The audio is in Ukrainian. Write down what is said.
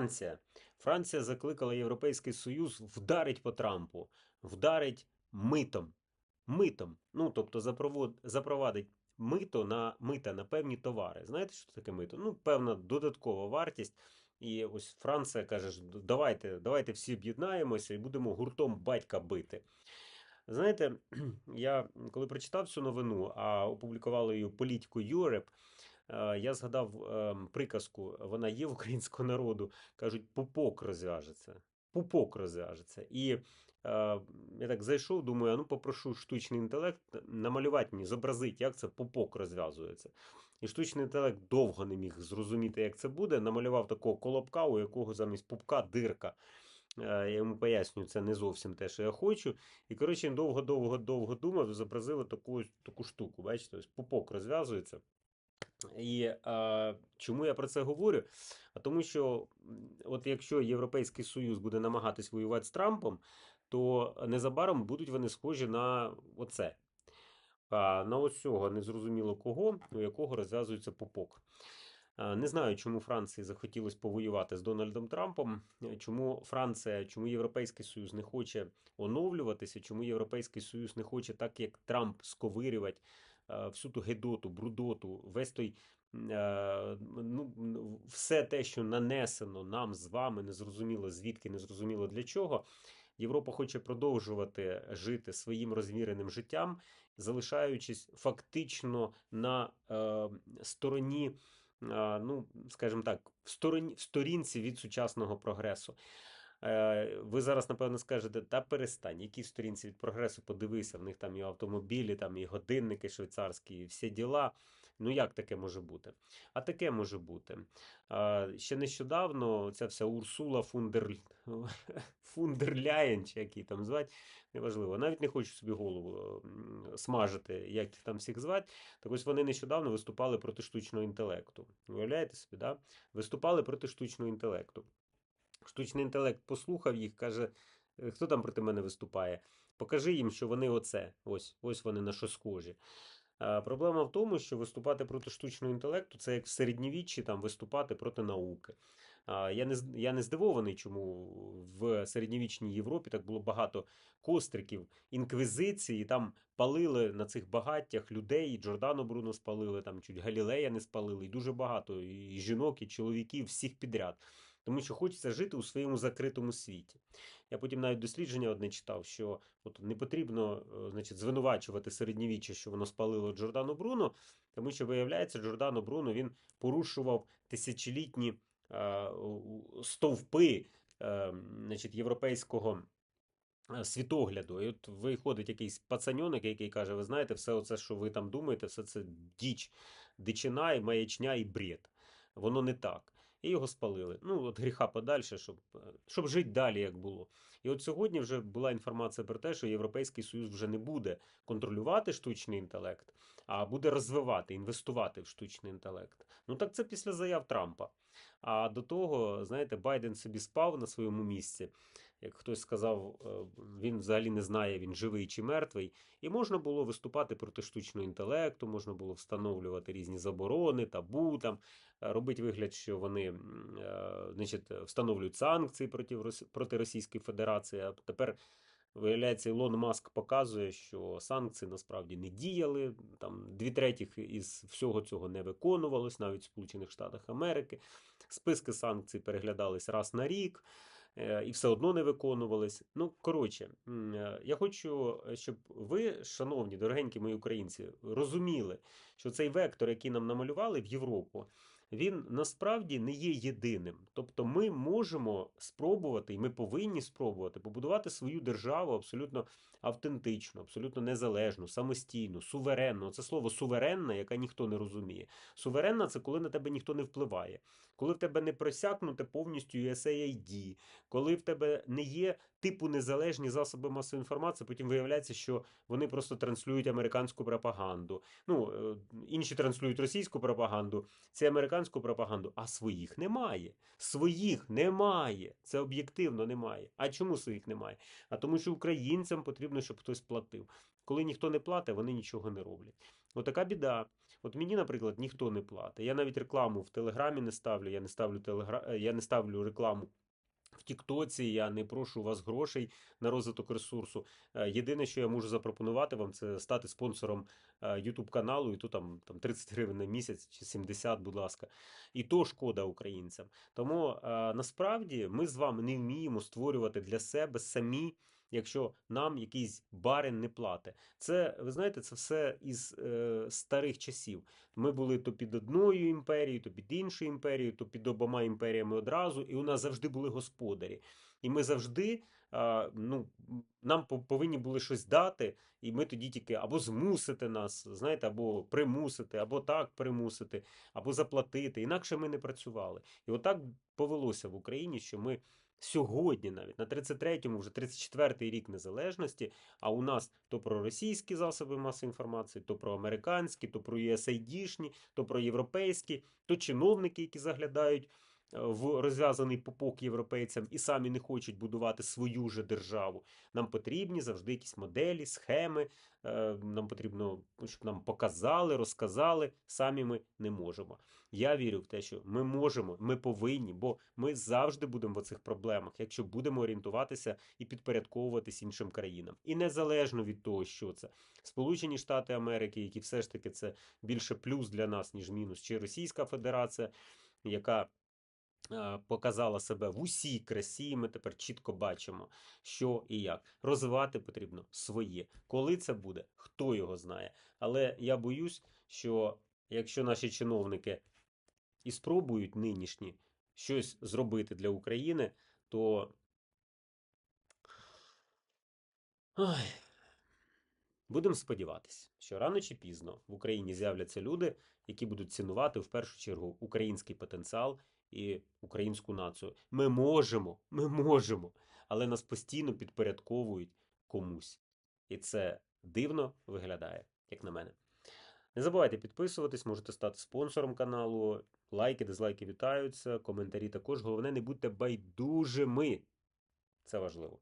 Франція. Франція закликала Європейський Союз вдарить по Трампу, вдарить митом. Митом. Ну, тобто запровадить мито на мита на певні товари. Знаєте, що таке мито? Ну, певна додаткова вартість. І ось Франція каже, давайте, давайте всі об'єднаємося і будемо гуртом батька бити. Знаєте, я коли прочитав цю новину, а опублікували її політику е, я згадав ем, приказку, вона є в українського народу, кажуть, пупок розв'яжеться. Пупок розв'яжеться. І е, я так зайшов, думаю, ну попрошу штучний інтелект намалювати мені, зобразити, як це пупок розв'язується. І штучний інтелект довго не міг зрозуміти, як це буде. Намалював такого колобка, у якого замість пупка дирка. Е, Я йому пояснюю, це не зовсім те, що я хочу. І, коротше, він довго-довго-довго думав, зобразили таку, таку штуку. Бачите, ось пупок розв'язується. І е, чому я про це говорю? А тому що, от якщо Європейський Союз буде намагатись воювати з Трампом, то незабаром будуть вони схожі на оце. На ось цього незрозуміло кого, у якого розв'язується пупок. Е, Не знаю, чому Франції захотілося повоювати з Дональдом Трампом, чому Франція, чому Європейський Союз не хоче оновлюватися, чому Європейський Союз не хоче, так як Трамп, сковирювати всю ту гедоту, брудоту, весь той. е, Ну, все те, що нанесено нам з вами, незрозуміло звідки, незрозуміло для чого. Європа хоче продовжувати жити своїм розміреним життям, залишаючись фактично на е, стороні, е, ну, скажімо так, в сторінці від сучасного прогресу. Е, Ви зараз, напевно, скажете, та перестань, які сторінці від прогресу подивися, в них там і автомобілі, там і годинники швейцарські, і всі діла. Ну як таке може бути? А таке може бути. Ще нещодавно ця вся Урсула Фундер... Фундерляєн, чи як її там звати, неважливо. Навіть не хочу собі голову смажити, як їх там всіх звати. Так ось вони нещодавно виступали проти штучного інтелекту. Уявляєте собі, да? Виступали проти штучного інтелекту. Штучний інтелект послухав їх, каже, «Е, хто там проти мене виступає? Покажи їм, що вони оце. Ось, ось вони на що схожі. А, Проблема в тому, що виступати проти штучного інтелекту це як в середньовіччі там виступати проти науки. А, Я не, я не здивований, чому в середньовічній Європі так було багато костриків, інквізиції, там палили на цих багаттях людей, і Джордано Бруно спалили, там чуть Галілея не спалили, і дуже багато і жінок, і чоловіків, всіх підряд. Тому що хочеться жити у своєму закритому світі. Я потім навіть дослідження одне читав, що от не потрібно е, значить, звинувачувати середньовіччя, що воно спалило Джордано Бруно, тому що, виявляється, Джордано Бруно він порушував тисячолітні е, стовпи е, значить, європейського е, світогляду. І от виходить якийсь пацаньоник, який каже: ви знаєте, все оце, що ви там думаєте, все це діч, дичина і маячня і бред. Воно не так. І його спалили. Ну, от гріха подальше, щоб, е, щоб жити далі, як було. І от сьогодні вже була інформація про те, що Європейський Союз вже не буде контролювати штучний інтелект, а буде розвивати, інвестувати в штучний інтелект. Ну так це після заяв Трампа. А до того, знаєте, Байден собі спав на своєму місці. Як хтось сказав, е, він взагалі не знає, він живий чи мертвий. І можна було виступати проти штучного інтелекту, можна було встановлювати різні заборони, табу, там, е, робити вигляд, що вони е, значить, встановлюють санкції проти, проти Російської Федерації. А тепер Виявляється, Ілон Маск показує, що санкції насправді не діяли. Там дві третіх із всього цього не виконувалось, навіть в Сполучених Штатах Америки. Списки санкцій переглядались раз на рік і все одно не виконувались. Ну, коротше, е, я хочу, щоб ви, шановні, дорогенькі мої українці, розуміли, що цей вектор, який нам намалювали в Європу, він насправді не є єдиним. Тобто ми можемо спробувати, і ми повинні спробувати побудувати свою державу абсолютно автентичну, абсолютно незалежну, самостійну, суверенну. Це слово суверенна, яке ніхто не розуміє. Суверенна це коли на тебе ніхто не впливає, коли в тебе не просякнуте повністю USAID, коли в тебе не є типу незалежні засоби масової інформації, потім виявляється, що вони просто транслюють американську пропаганду. Ну, е, інші транслюють російську пропаганду, це американську пропаганду, а своїх немає. Своїх немає. Це об'єктивно немає. А чому своїх немає? А тому, що українцям потрібно, щоб хтось платив. Коли ніхто не платить, вони нічого не роблять. Отака біда. От мені, наприклад, ніхто не платить. Я навіть рекламу в Телеграмі не ставлю, я не ставлю телегра... е, я не ставлю рекламу. В Тіктоці я не прошу у вас грошей на розвиток ресурсу. Е, Єдине, що я можу запропонувати вам, це стати спонсором YouTube каналу, і то там, там 30 гривень на місяць чи 70, будь ласка. І то шкода українцям. Тому е, насправді ми з вами не вміємо створювати для себе самі, якщо нам якийсь барин не платить. Це, ви знаєте, це все із е, старих часів. Ми були то під одною імперією, то під іншою імперією, то під обома імперіями одразу, і у нас завжди були господарі. І ми завжди а, ну, нам повинні були щось дати, і ми тоді тільки або змусити нас, знаєте, або примусити, або так примусити, або заплатити. Інакше ми не працювали. І отак повелося в Україні, що ми сьогодні, навіть на 33-му, вже 34-й рік незалежності, а у нас то про російські засоби масової інформації, то про американські, то про USAID-шні, то про європейські, то чиновники, які заглядають в розв'язаний попок європейцям і самі не хочуть будувати свою же державу. Нам потрібні завжди якісь моделі, схеми. е, Нам потрібно, щоб нам показали, розказали. Самі ми не можемо. Я вірю в те, що ми можемо, ми повинні, бо ми завжди будемо в оцих проблемах, якщо будемо орієнтуватися і підпорядковуватись іншим країнам. І незалежно від того, що це Сполучені Штати Америки, які все ж таки це більше плюс для нас, ніж мінус, чи Російська Федерація, яка показала себе в усій красі. Ми тепер чітко бачимо, що і як. Розвивати потрібно своє. Коли це буде, хто його знає. Але я боюсь, що якщо наші чиновники і спробують нинішні щось зробити для України, то. Ой. Будемо сподіватися, що рано чи пізно в Україні з'являться люди, які будуть цінувати в першу чергу український потенціал і українську націю. Ми можемо, ми можемо, але нас постійно підпорядковують комусь. І це дивно виглядає, як на мене. Не забувайте підписуватись, можете стати спонсором каналу. Лайки, дизлайки вітаються, коментарі також. Головне, не будьте байдужими. Це важливо.